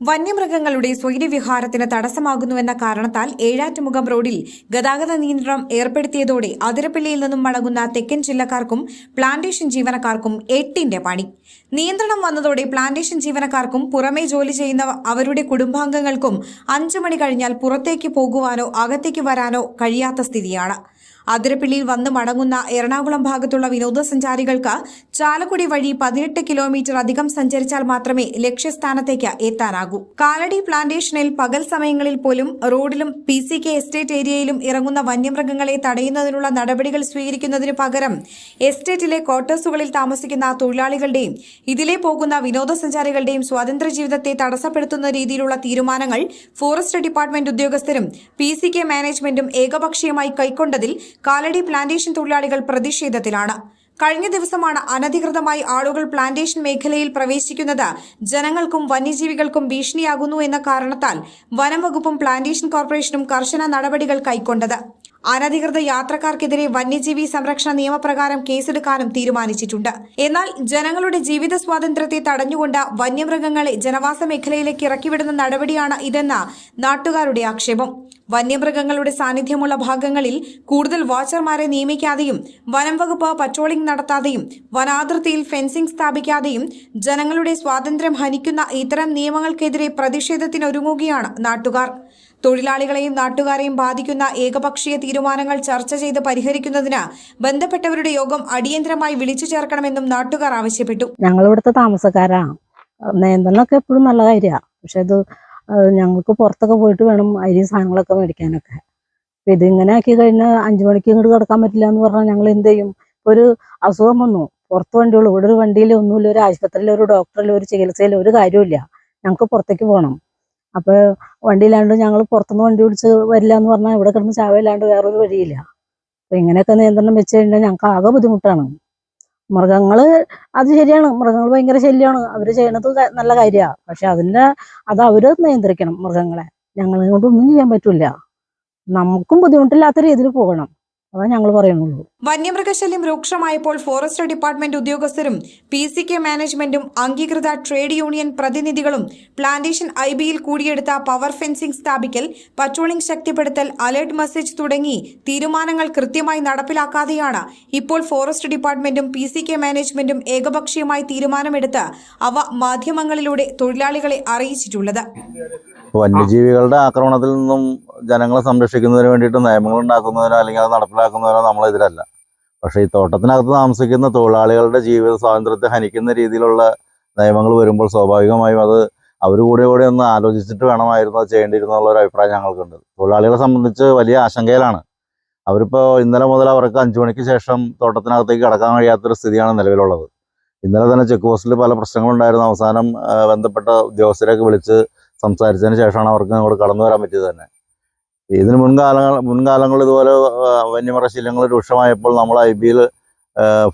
വന്യമൃഗങ്ങളുടെ സ്വൈര്യവിഹാരത്തിന് തടസ്സമാകുന്നുവെന്ന കാരണത്താൽ ഏഴാറ്റുമുഖം റോഡിൽ ഗതാഗത നിയന്ത്രണം ഏർപ്പെടുത്തിയതോടെ അതിരപ്പള്ളിയിൽ നിന്നും മടങ്ങുന്ന തെക്കൻ ജില്ലക്കാർക്കും പ്ലാന്റേഷൻ ജീവനക്കാർക്കും എട്ടിന്റെ പണി. നിയന്ത്രണം വന്നതോടെ പ്ലാന്റേഷൻ ജീവനക്കാർക്കും പുറമേ ജോലി ചെയ്യുന്ന അവരുടെ കുടുംബാംഗങ്ങൾക്കും അഞ്ചു മണി കഴിഞ്ഞാൽ പുറത്തേക്ക് പോകുവാനോ അകത്തേക്ക് വരാനോ കഴിയാത്ത സ്ഥിതിയാണ്. അതിരപ്പള്ളിയിൽ വന്ന് മടങ്ങുന്ന എറണാകുളം ഭാഗത്തുള്ള വിനോദസഞ്ചാരികൾക്ക് ചാലക്കുടി വഴി പതിനെട്ട് കിലോമീറ്റർ അധികം സഞ്ചരിച്ചാൽ മാത്രമേ ലക്ഷ്യസ്ഥാനത്തേക്ക് എത്താനാകൂ. കാലടി പ്ലാന്റേഷനിൽ പകൽ സമയങ്ങളിൽ പോലും റോഡിലും പി സി കെ എസ്റ്റേറ്റ് ഏരിയയിലും ഇറങ്ങുന്ന വന്യമൃഗങ്ങളെ തടയുന്നതിനുള്ള നടപടികൾ സ്വീകരിക്കുന്നതിന് പകരം എസ്റ്റേറ്റിലെ ക്വാർട്ടേഴ്സുകളിൽ താമസിക്കുന്ന തൊഴിലാളികളുടെയും ഇതിലെ പോകുന്ന വിനോദസഞ്ചാരികളുടെയും സ്വാതന്ത്ര്യ ജീവിതത്തെ തടസ്സപ്പെടുത്തുന്ന രീതിയിലുള്ള തീരുമാനങ്ങൾ ഫോറസ്റ്റ് ഡിപ്പാർട്ട്മെന്റ് ഉദ്യോഗസ്ഥരും പി സി കെ മാനേജ്മെന്റും ഏകപക്ഷീയമായി കൈക്കൊണ്ടതിൽ കാലടി പ്ലാന്റേഷൻ തൊഴിലാളികൾ പ്രതിഷേധത്തിലാണ്. കഴിഞ്ഞ ദിവസമാണ് അനധികൃതമായി ആളുകൾ പ്ലാന്റേഷൻ മേഖലയിൽ പ്രവേശിക്കുന്നത് ജനങ്ങൾക്കും വന്യജീവികൾക്കും ഭീഷണിയാകുന്നു എന്ന കാരണത്താൽ വനം വകുപ്പും പ്ലാന്റേഷൻ കോർപ്പറേഷനും കർശന നടപടികൾ കൈക്കൊണ്ടത്. അനധികൃത യാത്രക്കാർക്കെതിരെ വന്യജീവി സംരക്ഷണ നിയമപ്രകാരം കേസെടുക്കാനും തീരുമാനിച്ചിട്ടുണ്ട്. എന്നാൽ ജനങ്ങളുടെ ജീവിത സ്വാതന്ത്ര്യത്തെ തടഞ്ഞുകൊണ്ട് വന്യമൃഗങ്ങളെ ജനവാസ മേഖലയിലേക്ക് ഇറക്കിവിടുന്ന നടപടിയാണ് ഇതെന്ന നാട്ടുകാരുടെ ആക്ഷേപം. വന്യമൃഗങ്ങളുടെ സാന്നിധ്യമുള്ള ഭാഗങ്ങളിൽ കൂടുതൽ വാച്ചർമാരെ നിയമിക്കാതെയും വനം വകുപ്പ് പട്രോളിംഗ് നടത്താതെയും വനാതിർത്തിയിൽ ഫെൻസിംഗ് സ്ഥാപിക്കാതെയും ജനങ്ങളുടെ സ്വാതന്ത്ര്യം ഹനിക്കുന്ന ഇത്തരം നിയമങ്ങൾക്കെതിരെ പ്രതിഷേധത്തിനൊരുങ്ങുകയാണ് നാട്ടുകാർ. തൊഴിലാളികളെയും നാട്ടുകാരെയും ബാധിക്കുന്ന ഏകപക്ഷീയ തീരുമാനങ്ങൾ ചർച്ച ചെയ്ത് പരിഹരിക്കുന്നതിന് ബന്ധപ്പെട്ടവരുടെ യോഗം അടിയന്തരമായി വിളിച്ചു ചേർക്കണമെന്നും നാട്ടുകാർ ആവശ്യപ്പെട്ടു. ഞങ്ങൾ ഇവിടുത്തെ താമസക്കാരാണ് നിയന്ത്രണമൊക്കെ എപ്പോഴും നല്ല കാര്യമാണ് പക്ഷെ അത് ഞങ്ങൾക്ക് പുറത്തൊക്കെ പോയിട്ട് വേണം അരി സാധനങ്ങളൊക്കെ മേടിക്കാനൊക്കെ. അപ്പൊ ഇതിങ്ങനെ ആക്കി കഴിഞ്ഞാൽ അഞ്ചു മണിക്ക് ഇങ്ങോട്ട് കിടക്കാൻ പറ്റില്ല എന്ന് പറഞ്ഞാൽ ഞങ്ങൾ എന്ത് ചെയ്യും? ഒരു അസുഖം വന്നു. പുറത്ത് വണ്ടിയുള്ളൂ. ഇവിടെ ഒരു വണ്ടിയിൽ ഒന്നുമില്ല. ഒരു ആശുപത്രിയിൽ ഒരു ഡോക്ടറിൽ ഒരു ചികിത്സയിൽ ഒരു കാര്യമില്ല ഞങ്ങൾക്ക് പുറത്തേക്ക് പോകണം. അപ്പൊ വണ്ടിയില്ലാണ്ട് ഞങ്ങൾ പുറത്തുനിന്ന് വണ്ടി വിളിച്ച് വരില്ല എന്ന് പറഞ്ഞാൽ ഇവിടെ കിടന്ന് ചാവയില്ലാണ്ട് വേറൊരു വഴിയില്ല. അപ്പൊ ഇങ്ങനെയൊക്കെ നിയന്ത്രണം വെച്ച് കഴിഞ്ഞാൽ ഞങ്ങൾക്ക് ആകെ ബുദ്ധിമുട്ടാണ്. മൃഗങ്ങൾ അത് ശരിയാണ് മൃഗങ്ങൾ ഭയങ്കര ശല്യമാണ് അവർ ചെയ്യണത് നല്ല കാര്യമാണ് പക്ഷെ അതിന്റെ അത് അവർ നിയന്ത്രിക്കണം മൃഗങ്ങളെ. ഞങ്ങളെ കൊണ്ട് ഒന്നും ചെയ്യാൻ പറ്റില്ല. നമുക്കും ബുദ്ധിമുട്ടില്ലാത്ത രീതിയിൽ പോകണം. അതാ ഞങ്ങൾ പറയുന്നുള്ളൂ. വന്യമൃഗശല്യം രൂക്ഷമായപ്പോൾ ഫോറസ്റ്റ് ഡിപ്പാർട്ട്മെന്റ് ഉദ്യോഗസ്ഥരും പി സി കെ മാനേജ്മെന്റും അംഗീകൃത ട്രേഡ് യൂണിയൻ പ്രതിനിധികളും പ്ലാന്റേഷൻ ഐ ബിയിൽ കൂടിയെടുത്ത പവർ ഫെൻസിംഗ് സ്ഥാപിക്കൽ പട്രോളിംഗ് ശക്തിപ്പെടുത്തൽ അലേർട്ട് മെസ്സേജ് തുടങ്ങി തീരുമാനങ്ങൾ കൃത്യമായി നടപ്പിലാക്കാതെയാണ് ഇപ്പോൾ ഫോറസ്റ്റ് ഡിപ്പാർട്ട്മെന്റും പി സി കെ മാനേജ്മെന്റും ഏകപക്ഷീയമായി തീരുമാനമെടുത്ത് അവ മാധ്യമങ്ങളിലൂടെ തൊഴിലാളികളെ അറിയിച്ചിട്ടുള്ളത്. വന്യജീവികളുടെ ആക്രമണത്തിൽ നിന്നും ജനങ്ങളെ സംരക്ഷിക്കുന്നതിന് വേണ്ടിയിട്ട് നിയമങ്ങൾ ഉണ്ടാക്കുന്നതിനോ അല്ലെങ്കിൽ അത് നടപ്പിലാക്കുന്നതിനോ നമ്മളെതിരല്ല. പക്ഷേ ഈ തോട്ടത്തിനകത്ത് താമസിക്കുന്ന തൊഴിലാളികളുടെ ജീവിത സ്വാതന്ത്ര്യത്തെ ഹനിക്കുന്ന രീതിയിലുള്ള നിയമങ്ങൾ വരുമ്പോൾ സ്വാഭാവികമായും അത് അവർ കൂടെ കൂടെ ഒന്ന് ആലോചിച്ചിട്ട് വേണമായിരുന്നു അത് ചെയ്യേണ്ടിയിരുന്നുള്ള ഒരു അഭിപ്രായം ഞങ്ങൾക്കുണ്ട്. തൊഴിലാളികളെ സംബന്ധിച്ച് വലിയ ആശങ്കയിലാണ്. അവരിപ്പോൾ ഇന്നലെ മുതൽ അവർക്ക് അഞ്ചു മണിക്ക് ശേഷം തോട്ടത്തിനകത്തേക്ക് കിടക്കാൻ കഴിയാത്തൊരു സ്ഥിതിയാണ് നിലവിലുള്ളത്. ഇന്നലെ തന്നെ ചെക്ക് പോസ്റ്റിൽ പല പ്രശ്നങ്ങളുണ്ടായിരുന്നു. അവസാനം ബന്ധപ്പെട്ട ഉദ്യോഗസ്ഥരെയൊക്കെ വിളിച്ച് സംസാരിച്ചതിന് ശേഷമാണ് അവർക്ക് അങ്ങോട്ട് കടന്നു വരാൻ പറ്റിയത് തന്നെ. ഇതിന് മുൻകാലങ്ങൾ മുൻകാലങ്ങൾ ഇതുപോലെ വന്യമൃഗശീലങ്ങൾ രൂക്ഷമായപ്പോൾ നമ്മൾ ഐ ബിയിൽ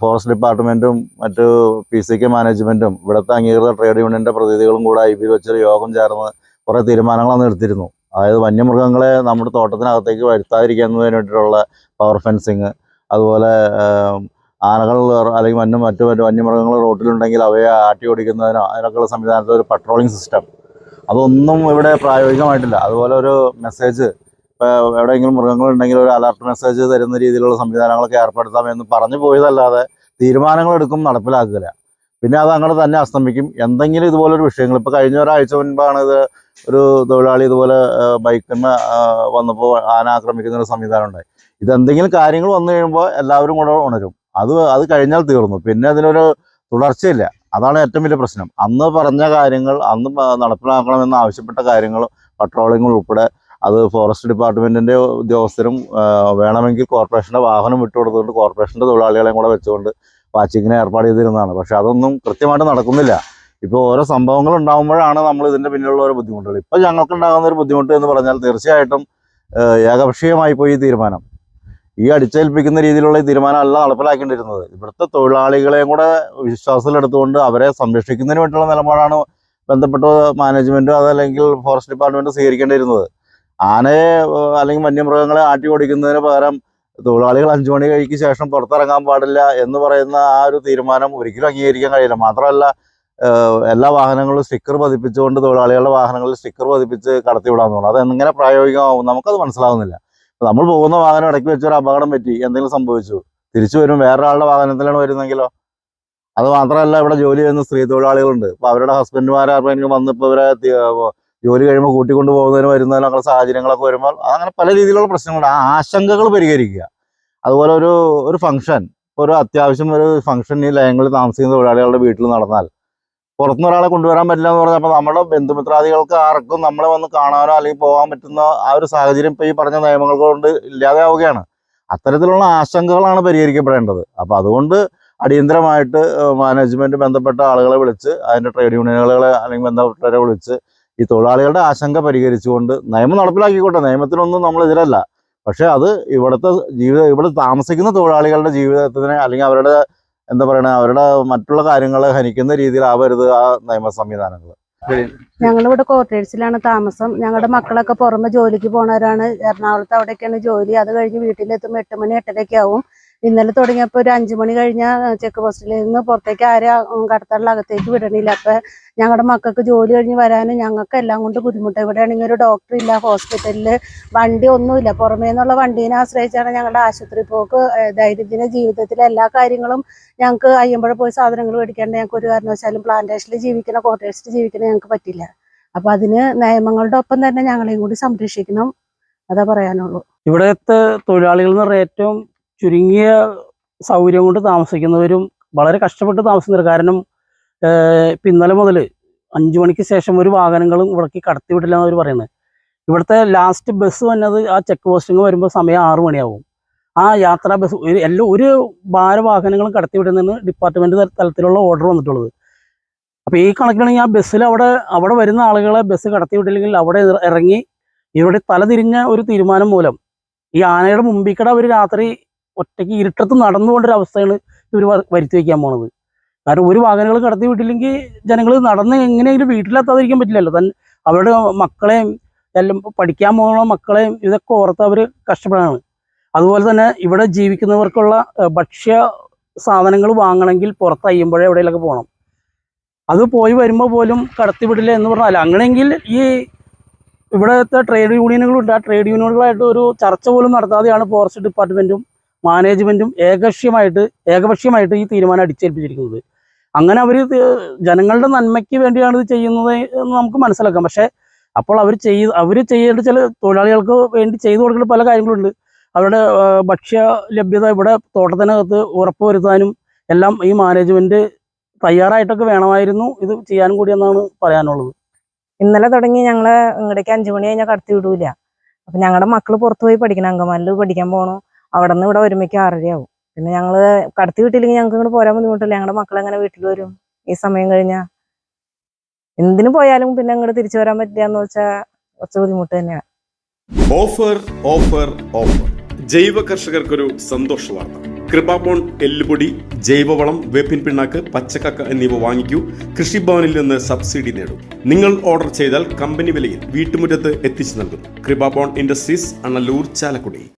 ഫോറസ്റ്റ് ഡിപ്പാർട്ട്മെന്റും മറ്റു പി സി കെ മാനേജ്മെന്റും ഇവിടുത്തെ അംഗീകൃത ട്രേഡ് യൂണിയന്റെ പ്രതിനിധികളും കൂടെ ഐ ബിയിൽ വെച്ചൊരു യോഗം ചേർന്ന് കുറേ തീരുമാനങ്ങൾ അന്ന് എടുത്തിരുന്നു. അതായത് വന്യമൃഗങ്ങളെ നമ്മുടെ തോട്ടത്തിനകത്തേക്ക് വരുത്താതിരിക്കുന്നതിന് വേണ്ടിയിട്ടുള്ള പവർ ഫെൻസിങ് അതുപോലെ ആനകൾ അല്ലെങ്കിൽ മറ്റു മറ്റു മറ്റു വന്യമൃഗങ്ങൾ റോട്ടിലുണ്ടെങ്കിൽ അവയെ ആട്ടി ഓടിക്കുന്നതിനോ അതിനൊക്കെയുള്ള സംവിധാനത്തിൽ ഒരു പട്രോളിംഗ് സിസ്റ്റം അതൊന്നും ഇവിടെ പ്രായോഗികമായിട്ടില്ല. അതുപോലെ ഒരു മെസ്സേജ് എവിടെയെങ്കിലും മൃഗങ്ങളുണ്ടെങ്കിൽ ഒരു അലർട്ട് മെസ്സേജ് തരുന്ന രീതിയിലുള്ള സംവിധാനങ്ങളൊക്കെ ഏർപ്പെടുത്താം എന്ന് പറഞ്ഞു പോയതല്ലാതെ തീരുമാനങ്ങൾ എടുക്കും നടപ്പിലാക്കുകയില്ല. പിന്നെ അത് അങ്ങനെ തന്നെ അസ്തമിക്കും. എന്തെങ്കിലും ഇതുപോലൊരു വിഷയങ്ങൾ ഇപ്പോൾ കഴിഞ്ഞ ഒരാഴ്ച മുൻപാണ് ഇത് ഒരു തൊഴിലാളി ഇതുപോലെ ബൈക്കിന് വന്നപ്പോൾ ആന ആക്രമിക്കുന്ന ഒരു സംവിധാനം ഉണ്ടായി. ഇതെന്തെങ്കിലും കാര്യങ്ങൾ വന്നു കഴിയുമ്പോൾ എല്ലാവരും കൂടെ ഉണരും. അത് അത് കഴിഞ്ഞാൽ തീർന്നു. പിന്നെ അതിനൊരു തുടർച്ചയില്ല. അതാണ് ഏറ്റവും വലിയ പ്രശ്നം. അന്ന് പറഞ്ഞ കാര്യങ്ങൾ അന്ന് നടപ്പിലാക്കണമെന്ന് ആവശ്യപ്പെട്ട കാര്യങ്ങൾ പട്രോളിംഗ് ഉൾപ്പെടെ അത് ഫോറസ്റ്റ് ഡിപ്പാർട്ട്മെന്റിന്റെ ഉദ്യോഗസ്ഥരും വേണമെങ്കിൽ കോർപ്പറേഷന്റെ വാഹനം വിട്ടുകൊടുത്തുകൊണ്ട് കോർപ്പറേഷന്റെ തൊഴിലാളികളെയും കൂടെ വെച്ചുകൊണ്ട് വാച്ചിങ്ങിനെ ഏർപ്പാട് ചെയ്തിരുന്നതാണ്. പക്ഷെ അതൊന്നും കൃത്യമായിട്ട് നടക്കുന്നില്ല. ഇപ്പോൾ ഓരോ സംഭവങ്ങൾ ഉണ്ടാകുമ്പോഴാണ് നമ്മൾ ഇതിന്റെ പിന്നിലുള്ള ഓരോ ബുദ്ധിമുട്ടുകൾ. ഇപ്പോൾ ഞങ്ങൾക്ക് ഉണ്ടാകുന്ന ഒരു ബുദ്ധിമുട്ട് എന്ന് പറഞ്ഞാൽ തീർച്ചയായിട്ടും ഏകപക്ഷീയമായി പോയി തീരുമാനം. ഈ അടിച്ചേൽപ്പിക്കുന്ന രീതിയിലുള്ള ഈ തീരുമാനമല്ല നടപ്പിലാക്കേണ്ടിയിരുന്നത്. ഇവിടുത്തെ തൊഴിലാളികളെയും കൂടെ വിശ്വാസത്തിലെടുത്തുകൊണ്ട് അവരെ സംരക്ഷിക്കുന്നതിന് വേണ്ടിയുള്ള നിലപാടാണ് ബന്ധപ്പെട്ട മാനേജ്മെന്റോ അതല്ലെങ്കിൽ ഫോറസ്റ്റ് ഡിപ്പാർട്ട്മെന്റോ സ്വീകരിക്കേണ്ടിയിരുന്നത്. ആനയെ അല്ലെങ്കിൽ വന്യമൃഗങ്ങളെ ആട്ടി ഓടിക്കുന്നതിന് പകരം തൊഴിലാളികൾ അഞ്ചു മണി കഴിക്ക് ശേഷം പുറത്തിറങ്ങാൻ പാടില്ല എന്ന് പറയുന്ന ആ ഒരു തീരുമാനം ഒരിക്കലും അംഗീകരിക്കാൻ കഴിയില്ല. മാത്രമല്ല എല്ലാ വാഹനങ്ങളും സ്റ്റിക്കർ പതിപ്പിച്ചുകൊണ്ട് തൊഴിലാളികളുടെ വാഹനങ്ങളിൽ സ്റ്റിക്കർ പതിപ്പിച്ച് കടത്തിവിടാന്ന് പറഞ്ഞു. അത് എങ്ങനെ പ്രായോഗികമാവും നമുക്കത് മനസ്സിലാവുന്നില്ല. നമ്മൾ പോകുന്ന വാഹനം ഇടയ്ക്ക് വെച്ച് ഒരു അപകടം പറ്റി എന്തെങ്കിലും സംഭവിച്ചു. തിരിച്ചു വരും വേറൊരാളുടെ വാഹനത്തിലാണ് വരുന്നെങ്കിലോ അത് മാത്രമല്ല ഇവിടെ ജോലി ചെയ്യുന്ന സ്ത്രീ തൊഴിലാളികളുണ്ട്. അപ്പൊ അവരുടെ ഹസ്ബൻഡുമാരെങ്കിലും ആരെങ്കിലും വന്നിപ്പോൾ ഇവരെ ജോലി കഴിയുമ്പോൾ കൂട്ടിക്കൊണ്ട് പോകുന്നതിന് വരുന്നതിനും അങ്ങനെ സാഹചര്യങ്ങളൊക്കെ വരുമ്പോൾ അങ്ങനെ പല രീതിയിലുള്ള പ്രശ്നങ്ങളുണ്ട്. ആ ആശങ്കകൾ പരിഹരിക്കുക. അതുപോലെ ഒരു ഒരു ഫംഗ്ഷൻ ഒരു അത്യാവശ്യം ഒരു ഫംഗ്ഷൻ ഈ ലയങ്ങളിൽ താമസിക്കുന്ന തൊഴിലാളികളുടെ വീട്ടിൽ നടന്നാൽ പുറത്തുനിന്ന് ഒരാളെ കൊണ്ടുവരാൻ പറ്റില്ല എന്ന് പറഞ്ഞാൽ പറഞ്ഞപ്പോൾ നമ്മുടെ ബന്ധുമിത്രാദികൾക്ക് ആർക്കും നമ്മളെ വന്ന് കാണാനോ അല്ലെങ്കിൽ പോകാൻ പറ്റുന്ന ആ ഒരു സാഹചര്യം ഇപ്പോൾ ഈ പറഞ്ഞ നിയമങ്ങൾ കൊണ്ട് ഇല്ലാതെയാവുകയാണ് അത്തരത്തിലുള്ള ആശങ്കകളാണ് പരിഹരിക്കപ്പെടേണ്ടത്. അപ്പോൾ അതുകൊണ്ട് അടിയന്തരമായിട്ട് മാനേജ്മെന്റ് ബന്ധപ്പെട്ട ആളുകളെ വിളിച്ച് അതിന്റെ ട്രേഡ് യൂണിയനുകളെ അല്ലെങ്കിൽ ബന്ധപ്പെട്ടവരെ വിളിച്ച് ഈ തൊഴിലാളികളുടെ ആശങ്ക പരിഹരിച്ചുകൊണ്ട് നിയമം നടപ്പിലാക്കിക്കോട്ടെ. നിയമത്തിനൊന്നും നമ്മളെതിരല്ല. പക്ഷേ പക്ഷെ അത് ഇവിടുത്തെ ജീവിത ഇവിടെ താമസിക്കുന്ന തൊഴിലാളികളുടെ ജീവിതത്തിന് അല്ലെങ്കിൽ അവരുടെ എന്താ പറയണ അവരുടെ മറ്റുള്ള കാര്യങ്ങൾ ഹനിക്കുന്ന രീതിയിലാവരുത് ആ നിയമ സംവിധാനങ്ങൾ. ഞങ്ങളിവിടെ ക്വാർട്ടേഴ്സിലാണ് താമസം. ഞങ്ങളുടെ മക്കളൊക്കെ പുറമെ ജോലിക്ക് പോണവരാണ്. എറണാകുളത്ത് അവിടെയൊക്കെയാണ് ജോലി. അത് കഴിഞ്ഞ് വീട്ടിലെത്തുമ്പോൾ എട്ട് മണി എട്ടരയൊക്കെ ആവും. ഇന്നലെ തുടങ്ങിയപ്പോൾ ഒരു അഞ്ചു മണി കഴിഞ്ഞ ചെക്ക് പോസ്റ്റിൽ നിന്ന് പുറത്തേക്ക് ആരും കടത്തള്ള അകത്തേക്ക് വിടണില്ല. അപ്പൊ ഞങ്ങളുടെ മക്കൾക്ക് ജോലി കഴിഞ്ഞ് വരാനും ഞങ്ങൾക്ക് എല്ലാം കൊണ്ട് ബുദ്ധിമുട്ട്. ഇവിടെയാണെങ്കിൽ ഒരു ഡോക്ടർ ഇല്ല ഹോസ്പിറ്റലിൽ വണ്ടി ഒന്നുമില്ല. പുറമേ നിന്നുള്ള വണ്ടീനെ ആശ്രയിച്ചാണ് ഞങ്ങളുടെ ആശുപത്രി പോക്ക്. ദൈനംദിന ജീവിതത്തിലെ എല്ലാ കാര്യങ്ങളും ഞങ്ങൾക്ക് അയ്യമ്പഴ പോയി സാധനങ്ങൾ മേടിക്കാണ്ട് ഞങ്ങൾക്ക് ഒരു കാരണവശാലും പ്ലാന്റേഷനിൽ ജീവിക്കണ ക്വാർട്ടേഴ്സിൽ ജീവിക്കണ ഞങ്ങൾക്ക് പറ്റില്ല. അപ്പൊ അതിന് നിയമങ്ങളുടെ ഒപ്പം തന്നെ ഞങ്ങളെയും കൂടി സംരക്ഷിക്കണം. അതാ പറയാനുള്ളൂ. ഇവിടുത്തെ തൊഴിലാളികൾ എന്ന് പറഞ്ഞാൽ ഏറ്റവും ചുരുങ്ങിയ സൗകര്യം കൊണ്ട് താമസിക്കുന്നവരും വളരെ കഷ്ടപ്പെട്ട് താമസിക്കുന്നവർ കാരണം ഇപ്പം ഇന്നലെ മുതൽ അഞ്ചു മണിക്ക് ശേഷം ഒരു വാഹനങ്ങളും ഇവിടേക്ക് കടത്തിവിടില്ല എന്നവർ പറയുന്നത്. ഇവിടുത്തെ ലാസ്റ്റ് ബസ് വന്നത് ആ ചെക്ക് പോസ്റ്റിങ് വരുമ്പോൾ സമയം ആറു മണിയാവും. ആ യാത്രാ ബസ് എല്ലാ ഒരു ഭാരവാഹനങ്ങളും കടത്തിവിടുന്നതിന് ഡിപ്പാർട്ട്മെന്റ് തല- തലത്തിലുള്ള ഓർഡർ വന്നിട്ടുള്ളത്. അപ്പോൾ ഈ കണക്കിലാണെങ്കിൽ ആ ബസ്സിൽ അവിടെ അവിടെ വരുന്ന ആളുകളെ ബസ് കടത്തിവിട്ടില്ലെങ്കിൽ അവിടെ ഇറ- ഇറങ്ങി ഇവിടെ തലതിരിഞ്ഞ ഒരു തീരുമാനം മൂലം ഈ ആനയുടെ മുമ്പിക്കട അവർ രാത്രി ഒറ്റയ്ക്ക് ഇരുട്ടത്ത് നടന്നുകൊണ്ടൊരു അവസ്ഥയാണ് ഇവർ വരുത്തി വയ്ക്കാൻ പോണത്. കാരണം ഒരു വാഹനങ്ങൾ കടത്തി വിട്ടില്ലെങ്കിൽ ജനങ്ങൾ നടന്ന് എങ്ങനെയെങ്കിലും വീട്ടിലെത്താതിരിക്കാൻ പറ്റില്ലല്ലോ. തന്നെ അവരുടെ മക്കളെയും എല്ലാം പഠിക്കാൻ പോകുന്ന മക്കളെയും ഇതൊക്കെ ഓർത്ത് അവർ കഷ്ടപ്പെടാണ്. അതുപോലെ തന്നെ ഇവിടെ ജീവിക്കുന്നവർക്കുള്ള ഭക്ഷ്യ സാധനങ്ങൾ വാങ്ങണമെങ്കിൽ പുറത്ത് അയ്യുമ്പോഴേ എവിടെയെങ്കിലൊക്കെ പോകണം അത് പോയി വരുമ്പോൾ പോലും കടത്തിവിടില്ല എന്ന് പറഞ്ഞാൽ അങ്ങനെയെങ്കിൽ ഈ ഇവിടുത്തെ ട്രേഡ് യൂണിയനുകളുണ്ട്. ആ ട്രേഡ് യൂണിയനുകളായിട്ട് ഒരു ചർച്ച പോലും നടത്താതെയാണ് ഫോറസ്റ്റ് ഡിപ്പാർട്ട്മെന്റും മാനേജ്മെന്റും ഏകപക്ഷീയമായിട്ട് ഏകപക്ഷീയമായിട്ട് ഈ തീരുമാനം അടിച്ചേൽപ്പിച്ചിരിക്കുന്നത്. അങ്ങനെ അവർ ജനങ്ങളുടെ നന്മയ്ക്ക് വേണ്ടിയാണ് ഇത് ചെയ്യുന്നത് എന്ന് നമുക്ക് മനസ്സിലാക്കാം. പക്ഷേ അപ്പോൾ അവർ ചെയ്ത് അവർ ചെയ്യേണ്ട ചില തൊഴിലാളികൾക്ക് വേണ്ടി ചെയ്തു കൊടുക്കേണ്ട പല കാര്യങ്ങളുണ്ട്. അവരുടെ ഭക്ഷ്യ ലഭ്യത ഇവിടെ തോട്ടത്തിനകത്ത് ഉറപ്പുവരുത്താനും എല്ലാം ഈ മാനേജ്മെന്റ് തയ്യാറായിട്ടൊക്കെ വേണമായിരുന്നു ഇത് ചെയ്യാനും കൂടി എന്നാണ് പറയാനുള്ളത്. ഇന്നലെ തുടങ്ങി ഞങ്ങൾ ഇങ്ങടേക്ക് അഞ്ചു മണി കഴിഞ്ഞാൽ കടത്തി വിടൂല. അപ്പൊ ഞങ്ങളുടെ മക്കൾ പുറത്തു പോയി പഠിക്കണം അങ്കമാലിൽ പഠിക്കാൻ പോണു. അവിടെ നിന്ന് ഇവിടെ ഒരുമിക്ക് ആറരയാവും. പിന്നെ ഞങ്ങൾ കടത്തി വിട്ടില്ലെങ്കിൽ ഞങ്ങൾക്ക് ഇങ്ങോട്ട് പോരാൻ ബുദ്ധിമുട്ടില്ല. ഞങ്ങളുടെ മക്കൾ എങ്ങനെ വീട്ടിൽ വരും? ഈ സമയം കഴിഞ്ഞാ. എന്തിനു പോയാലും പിന്നെ അങ്ങോട്ട് തിരിച്ചു വരാൻ പറ്റില്ല എന്ന് വെച്ചാൽ കുറച്ച് ബുദ്ധിമുട്ട് തന്നെയാണ്. Offer offer offer. ജൈവ കർഷകർക്കൊരു സന്തോഷ വാർത്ത. കൃപാബോൺ എല്ലുപൊടി ജൈവവളം വേപ്പിൻ പിണ്ണാക്ക് പച്ചക്കക്ക എന്നിവ വാങ്ങിക്കൂ. കൃഷിഭവനിൽ നിന്ന് സബ്സിഡി നേടും. നിങ്ങൾ ഓർഡർ ചെയ്താൽ കമ്പനി വിലയിൽ വീട്ടുമുറ്റത്ത് എത്തിച്ചു നൽകും. കൃപാബോൺ ഇൻഡസ്ട്രീസ് അണല്ലൂർ ചാലക്കുടി.